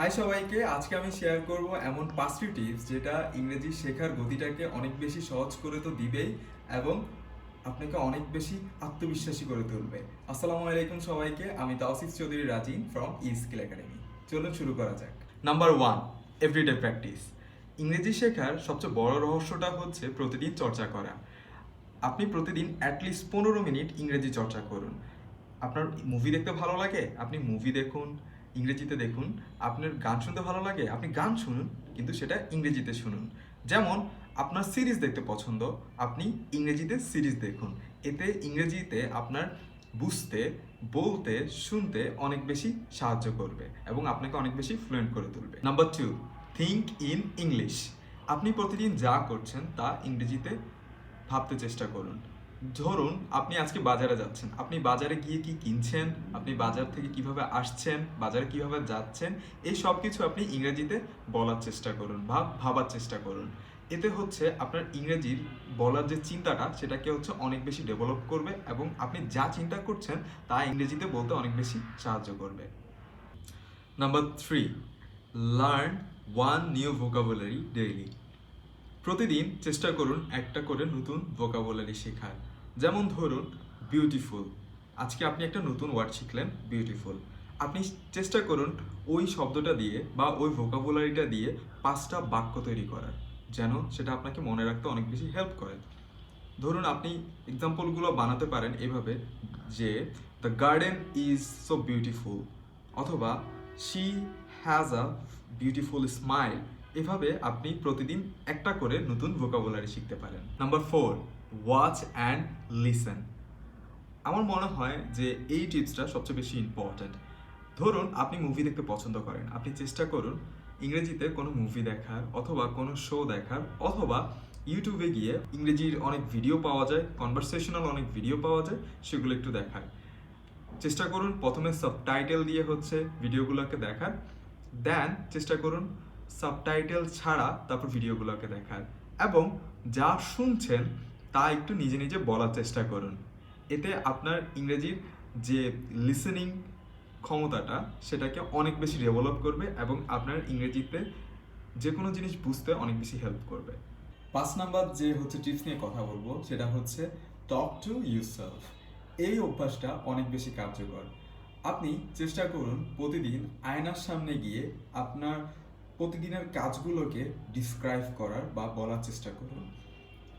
High সবাইকে, আজকে আমি শেয়ার করব এমন পাঁচটি টিপস যেটা ইংরেজি শেখার গতিটাকে অনেক বেশি সহজ করে তো দিবেই এবং আপনাকে অনেক বেশি আত্মবিশ্বাসী করে তুলবে। আসসালামু আলাইকুম সবাইকে, আমি Taosif Chowdhury Rajin from E skill academy চলুন শুরু করা যাক। নাম্বার ওয়ান এভরিডে প্র্যাকটিস ইংরেজি শেখার সবচেয়ে বড় রহস্যটা হচ্ছে প্রতিদিন চর্চা করা। আপনি প্রতিদিন অ্যাটলিস্ট পনেরো মিনিট ইংরেজি চর্চা করুন। আপনার মুভি দেখতে ভালো লাগে? আপনি মুভি দেখুন। ইংরেজিতে দেখুন, আপনার গান শুনতে ভালো লাগে, আপনি গান শুনুন, কিন্তু সেটা ইংরেজিতে শুনুন। যেমন, আপনার সিরিজ দেখতে পছন্দ, আপনি ইংরেজিতে সিরিজ দেখুন। এতে ইংরেজিতে আপনার বুঝতে, বলতে, শুনতে অনেক বেশি সাহায্য করবে এবং আপনাকে অনেক বেশি ফ্লুয়েন্ট করে তুলবে। Number two think in English আপনি প্রতিদিন যা করছেন তা ইংরেজিতে ভাবতে চেষ্টা করুন। ধরুন আপনি আজকে বাজারে যাচ্ছেন। আপনি বাজারে গিয়ে কি কিনছেন? আপনি বাজার থেকে কীভাবে আসছেন? বাজারে কীভাবে যাচ্ছেন? এই সব কিছু আপনি ইংরেজিতে বলার চেষ্টা করুন বা ভাবার চেষ্টা করুন। এতে হচ্ছে আপনার ইংরেজির বলার যে চিন্তাটা, সেটাকে হচ্ছে অনেক বেশি ডেভেলপ করবে এবং আপনি যা চিন্তা করছেন, তা ইংরেজিতে বলতে অনেক বেশি সাহায্য করবে। Number three learn one new vocabulary daily প্রতিদিন চেষ্টা করুন একটা করে নতুন ভোকাবুলারি শেখার। যেমন ধরুন বিউটিফুল আজকে আপনি একটা নতুন ওয়ার্ড শিখলেন বিউটিফুল আপনি চেষ্টা করুন ওই শব্দটা দিয়ে বা ওই ভোকাবুলারিটা দিয়ে পাঁচটা বাক্য তৈরি করার, যেন সেটা আপনাকে মনে রাখতে অনেক বেশি হেল্প করে। ধরুন, আপনি এক্সাম্পলগুলো বানাতে পারেন এভাবে, যে the garden is so beautiful অথবা she has a beautiful smile এভাবে আপনি প্রতিদিন একটা করে নতুন ভোকাবুলারি শিখতে পারেন। Number four watch and listen আমার মনে হয় যে এই টিপসটা সবচেয়ে বেশি ইম্পর্ট্যান্ট ধরুন, আপনি মুভি দেখতে পছন্দ করেন। আপনি চেষ্টা করুন ইংরেজিতে কোনো মুভি দেখার অথবা কোনো শো দেখার অথবা ইউটিউবে গিয়ে ইংরেজির অনেক ভিডিও পাওয়া যায় কনভারসেশনাল অনেক ভিডিও পাওয়া যায়, সেগুলো একটু দেখার। চেষ্টা করুন প্রথমে সাবটাইটেল দিয়ে হচ্ছে ভিডিওগুলোকে দেখার। দেন চেষ্টা করুন সাবটাইটেল ছাড়া তারপর ভিডিওগুলোকে দেখার। এবং যা শুনছেন তা একটু নিজে নিজে বলার চেষ্টা করুন। এতে আপনার ইংরেজির যে লিসেনিং ক্ষমতাটা, সেটাকে অনেক বেশি ডেভেলপ করবে এবং আপনার ইংরেজিতে যে কোনো জিনিস বুঝতে অনেক বেশি হেল্প করবে। পাঁচ নাম্বার যে হচ্ছে টিপস নিয়ে কথা বলব, সেটা হচ্ছে টক টু ইউরসেলফ এই অভ্যাসটা অনেক বেশি কার্যকর। আপনি চেষ্টা করুন প্রতিদিন আয়নার সামনে গিয়ে আপনার প্রতিদিনের কাজগুলোকে ডিসক্রাইব করার বা বলার চেষ্টা করুন।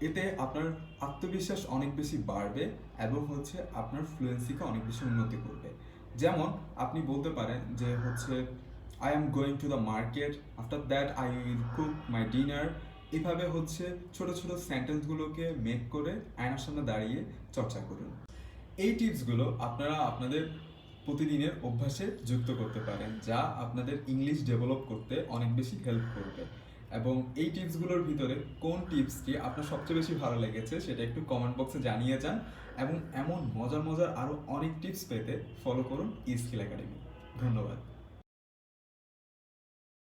এতে আপনার আত্মবিশ্বাস অনেক বেশি বাড়বে এবং হচ্ছে আপনার ফ্লুয়েন্সিকে অনেক বেশি উন্নতি করবে। যেমন আপনি বলতে পারেন যে হচ্ছে I am going to the market after that I will cook my dinner এভাবে হচ্ছে ছোট ছোট সেন্টেন্সগুলোকে মেক করে আয়নার সামনে দাঁড়িয়ে চর্চা করুন। এই টিপসগুলো আপনারা আপনাদের প্রতিদিনের অভ্যাসে যুক্ত করতে পারেন, যা আপনাদের ইংলিশ ডেভেলপ করতে অনেক বেশি হেল্প করবে। এবং এই টিপসগুলোর ভিতরে কোন টিপসটি আপনার সবচেয়ে বেশি ভালো লেগেছে সেটা একটু কমেন্ট বক্সে জানিয়ে যান এবং এমন মজার মজার আরও অনেক টিপস পেতে ফলো করুন ইস্কিল স্কিল একাডেমি ধন্যবাদ।